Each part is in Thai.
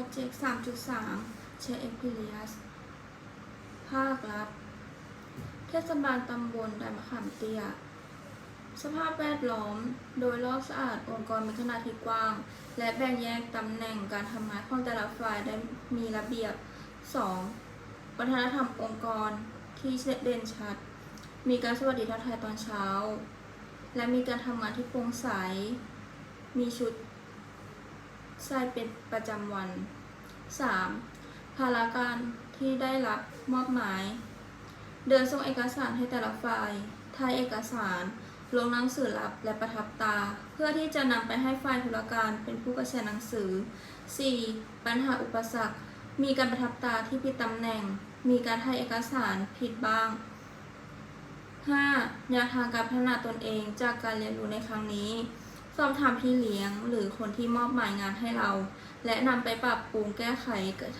รเจกต์3.3เชเอ็กพิเลียส ภาครัฐ เทศบาลตำบลไดมะขามเตี้ย สภาพแวดล้อม โดยรอบสะอาด องค์กรมีขนาดที่กว้าง และแบ่งแยกตำแหน่งการทำงานของแต่ละฝ่ายได้มีระเบียบ 2. วัฒนธรรมองค์กรที่เด่นชัด มีการสวัสดีทักทายตอนเช้า และมีการทำงานที่โปร่งใส มีชุด ใส่เป็นประจำวัน 3. ภาระการที่ได้รับมอบหมาย เดินส่งเอกสารให้แต่ละฝ่ายถ่ายเอกสาร ลงหนังสือรับและประทับตา เพื่อที่จะนำไปให้ฝ่ายธุรการเป็นผู้กระแสหนังสือ 4. ปัญหาอุปสรรค มีการประทับตาที่ผิดตำแหน่ง มีการถ่ายเอกสารผิดบ้าง 5. แนวทางการพัฒนาตนเองจากการเรียนรู้ในครั้งนี้ สอบถามพี่เลี้ยงหรือคนที่มอบหมายงานให้เรา และนำไปปรับปรุงแก้ไข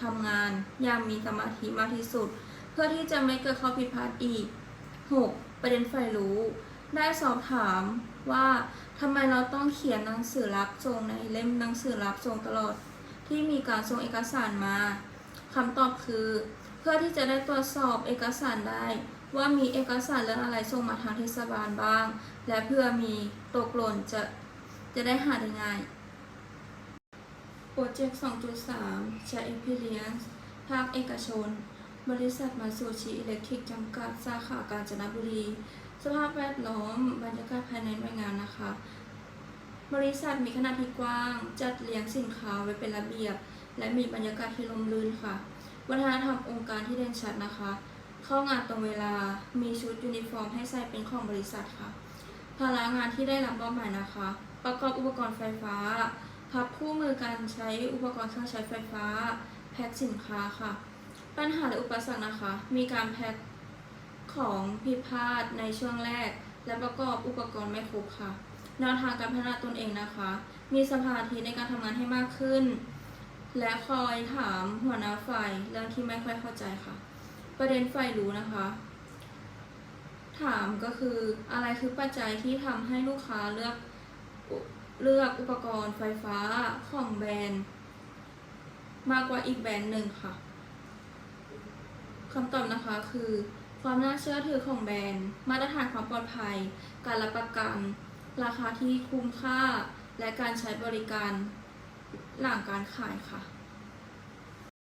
ทำงานอย่างมีสมาธิมากที่สุด เพื่อที่จะไม่เกิดข้อผิดพลาดอีก 6. ประเด็นใฝ่รู้ ได้สอบถามว่าทำไมเราต้องเขียนหนังสือรับส่งในเล่มหนังสือรับส่งตลอด ที่มีการส่งเอกสารมาคำตอบคือ เพื่อที่จะได้ตรวจสอบเอกสารได้ ว่ามีเอกสารเรื่องอะไรส่งมาทางเทศบาลบ้าง และเพื่อมีตกหล่นจะ จะได้หาได้ง่ายโปรเจกต์ 2.3ใช้ Experience ภาคเอกชน บริษัทมาซูชิอิเล็กทริกจำกัด สาขากาญจนบุรี สภาพแวดล้อม บรรยากาศภายในหน่วยงานนะคะ บริษัทมีขนาดที่กว้าง จัดเรียงสินค้าไว้เป็นระเบียบ และมีบรรยากาศที่ร่มรื่นค่ะ วัฒนธรรมองค์การที่เด่นชัดนะคะ เข้างานตรงเวลา มีชุดยูนิฟอร์มให้ใส่เป็นของบริษัทค่ะ ภาระงานที่ได้รับมอบหมายนะคะ ประกอบอุปกรณ์ไฟฟ้า พับคู่มือการใช้อุปกรณ์เครื่องใช้ไฟฟ้า แพ็คสินค้าค่ะ ปัญหาและอุปสรรคนะคะ มีการแพ็คของผิดพลาดในช่วงแรก และประกอบอุปกรณ์ไม่ครบค่ะ แนวทางการพัฒนาตนเองนะคะ มีสมาธิในการทำงานให้มากขึ้น และคอยถามหัวหน้าฝ่ายเรื่องที่ไม่ค่อยเข้าใจค่ะ ประเด็นฝ่ายรู้นะคะ ถามก็คืออะไรคือปัจจัยที่ทำให้ลูกค้าเลือก เลือกอุปกรณ์ไฟฟ้าของแบรนด์ มากกว่าอีกแบรนด์หนึ่งค่ะคำตอบนะคะคือ ความน่าเชื่อถือของแบรนด์ มาตรฐานความปลอดภัย การรับประกัน ราคาที่คุ้มค่า และการใช้บริการหลังการขายค่ะ